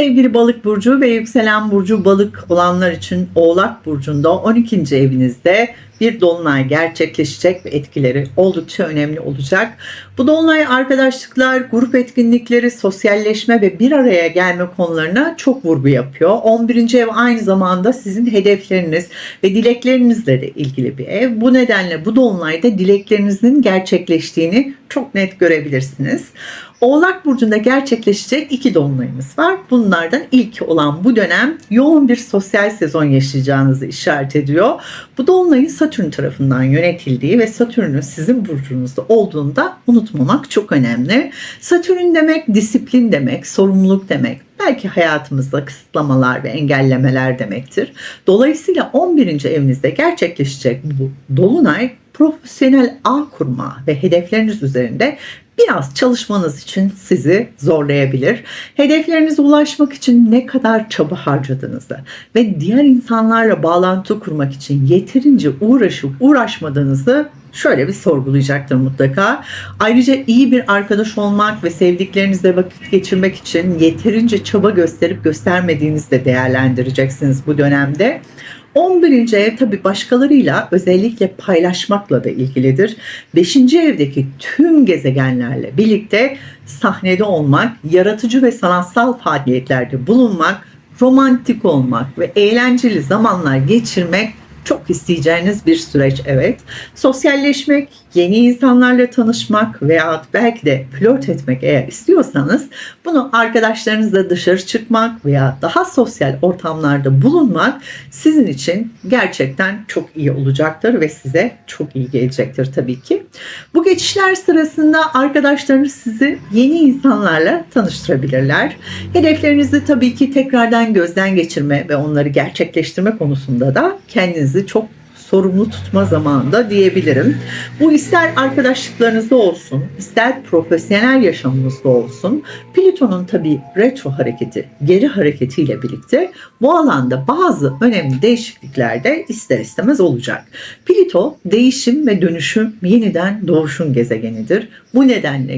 Sevgili balık burcu ve yükselen burcu balık olanlar için Oğlak burcunda 12. evinizde bir dolunay gerçekleşecek ve etkileri oldukça önemli olacak. Bu dolunay arkadaşlıklar, grup etkinlikleri, sosyalleşme ve bir araya gelme konularına çok vurgu yapıyor. 11. ev aynı zamanda sizin hedefleriniz ve dileklerinizle de ilgili bir ev. Bu nedenle bu dolunayda dileklerinizin gerçekleştiğini çok net görebilirsiniz. Oğlak Burcu'nda gerçekleşecek iki dolunayımız var. Bunlardan ilk olan bu dönem yoğun bir sosyal sezon yaşayacağınızı işaret ediyor. Bu dolunayın Satürn tarafından yönetildiği ve Satürn'ün sizin burcunuzda olduğunda unutmamak çok önemli. Satürn demek disiplin demek, sorumluluk demek. Belki hayatımızda kısıtlamalar ve engellemeler demektir. Dolayısıyla 11. evinizde gerçekleşecek bu dolunay profesyonel ağ kurma ve hedefleriniz üzerinde biraz çalışmanız için sizi zorlayabilir. Hedeflerinize ulaşmak için ne kadar çaba harcadığınızı ve diğer insanlarla bağlantı kurmak için yeterince uğraşıp uğraşmadığınızı şöyle bir sorgulayacaktır mutlaka. Ayrıca iyi bir arkadaş olmak ve sevdiklerinizle vakit geçirmek için yeterince çaba gösterip göstermediğinizi de değerlendireceksiniz bu dönemde. 11. ev tabi başkalarıyla özellikle paylaşmakla da ilgilidir. 5. evdeki tüm gezegenlerle birlikte sahnede olmak, yaratıcı ve sanatsal faaliyetlerde bulunmak, romantik olmak ve eğlenceli zamanlar geçirmek çok isteyeceğiniz bir süreç evet. Sosyalleşmek, yeni insanlarla tanışmak veya belki de flört etmek eğer istiyorsanız bunu arkadaşlarınızla dışarı çıkmak veya daha sosyal ortamlarda bulunmak sizin için gerçekten çok iyi olacaktır ve size çok iyi gelecektir tabii ki. Bu geçişler sırasında arkadaşlarınız sizi yeni insanlarla tanıştırabilirler. Hedeflerinizi tabii ki tekrardan gözden geçirme ve onları gerçekleştirme konusunda da kendinizi çok sorumlu tutma zamanında diyebilirim. Bu ister arkadaşlıklarınızda olsun, ister profesyonel yaşamınızda olsun. Plüton'un tabii retro hareketi, geri hareketiyle birlikte bu alanda bazı önemli değişiklikler de ister istemez olacak. Plüto değişim ve dönüşüm yeniden doğuşun gezegenidir. Bu nedenle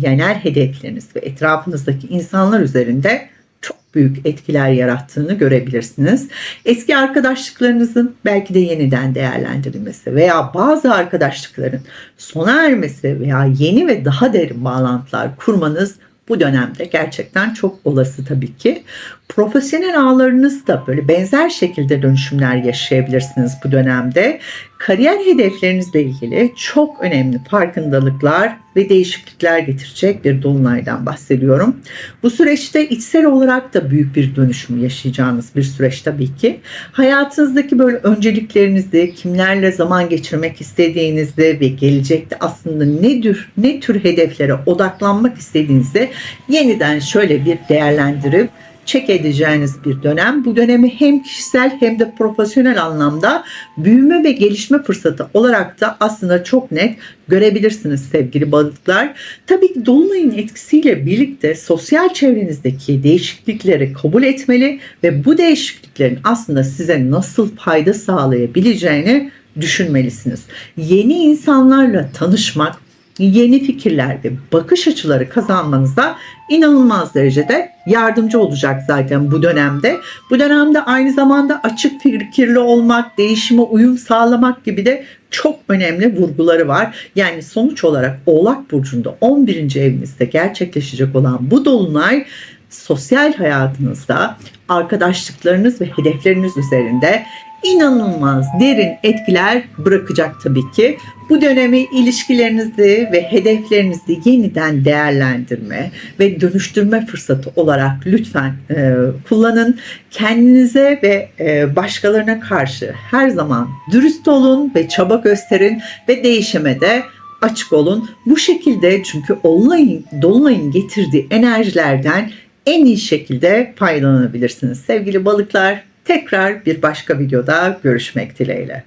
genel hedefleriniz ve etrafınızdaki insanlar üzerinde çok büyük etkiler yarattığını görebilirsiniz. Eski arkadaşlıklarınızın belki de yeniden değerlendirilmesi veya bazı arkadaşlıkların sona ermesi veya yeni ve daha derin bağlantılar kurmanız bu dönemde gerçekten çok olası tabii ki. Profesyonel ağlarınız da böyle benzer şekilde dönüşümler yaşayabilirsiniz bu dönemde. Kariyer hedeflerinizle ilgili çok önemli farkındalıklar ve değişiklikler getirecek bir dolunaydan bahsediyorum. Bu süreçte içsel olarak da büyük bir dönüşüm yaşayacağınız bir süreç tabii ki. Hayatınızdaki böyle önceliklerinizi, kimlerle zaman geçirmek istediğinizi ve gelecekte aslında ne tür ne tür hedeflere odaklanmak istediğinizi yeniden şöyle bir değerlendirip çek edeceğiniz bir dönem. Bu dönemi hem kişisel hem de profesyonel anlamda büyüme ve gelişme fırsatı olarak da aslında çok net görebilirsiniz sevgili balıklar. Tabii ki dolunayın etkisiyle birlikte sosyal çevrenizdeki değişiklikleri kabul etmeli ve bu değişikliklerin aslında size nasıl fayda sağlayabileceğini düşünmelisiniz. Yeni insanlarla tanışmak, yeni fikirler ve bakış açıları kazanmanıza inanılmaz derecede yardımcı olacak zaten bu dönemde. Bu dönemde aynı zamanda açık fikirli olmak, değişime uyum sağlamak gibi de çok önemli vurguları var. Yani sonuç olarak Oğlak Burcu'nda 11. evinizde gerçekleşecek olan bu dolunay sosyal hayatınızda arkadaşlıklarınız ve hedefleriniz üzerinde inanılmaz derin etkiler bırakacak tabii ki. Bu dönemi ilişkilerinizi ve hedeflerinizi yeniden değerlendirme ve dönüştürme fırsatı olarak lütfen e, kullanın. Kendinize ve e, başkalarına karşı her zaman dürüst olun ve çaba gösterin ve değişime de açık olun. Bu şekilde çünkü Dolunay'ın, Dolunay'ın getirdiği enerjilerden en iyi şekilde faydalanabilirsiniz. Sevgili balıklar tekrar bir başka videoda görüşmek dileğiyle.